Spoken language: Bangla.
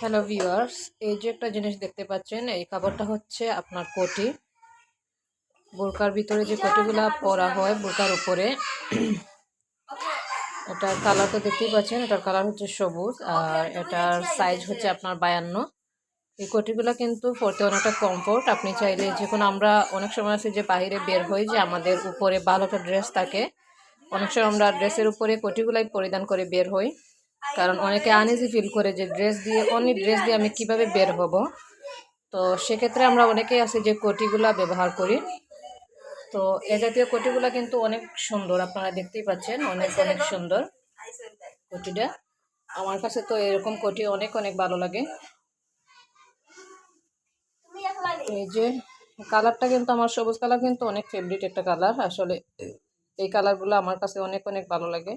হ্যালো ভিউয়ার্স এই যে একটা জিনিস দেখতে পাচ্ছেন, এই কাপড়টা হচ্ছে আপনার কোটি। বোরকার ভিতরে যে কোটিগুলো পরা হয়, বোরকার উপরে। এটার কালার তো দেখতেই পাচ্ছেন, এটার কালার হচ্ছে সবুজ, আর এটার সাইজ হচ্ছে আপনার বায়ান্ন। এই কোটিগুলো কিন্তু পরতে অনেকটা কমফোর্ট আপনি চাইলে যে কোনো আমরা অনেক সময় আছে যে বাইরে বের হই যে আমাদের উপরে ভালো একটা ড্রেস থাকে, অনেক সময় আমরা ড্রেসের উপরে কোটিগুলাই পরিধান করে বের হই। কারণ অনেকে আনইজি ফিল করে যে ড্রেস দিয়ে অনেক ড্রেস দিয়ে আমি কীভাবে বের হব। তো সেক্ষেত্রে আমরা অনেকেই আছে যে কোটিগুলা ব্যবহার করি। তো এ জাতীয় কোটিগুলা কিন্তু অনেক সুন্দর আপনারা দেখতেই পাচ্ছেন অনেক অনেক সুন্দর কোটিটা। আমার কাছে তো এরকম কোটি অনেক অনেক ভালো লাগে। এই যে কালারটা কিন্তু আমার সবুজ কালার কিন্তু অনেক ফেভারিট একটা কালার। আসলে এই কালারগুলো আমার কাছে অনেক অনেক ভালো লাগে।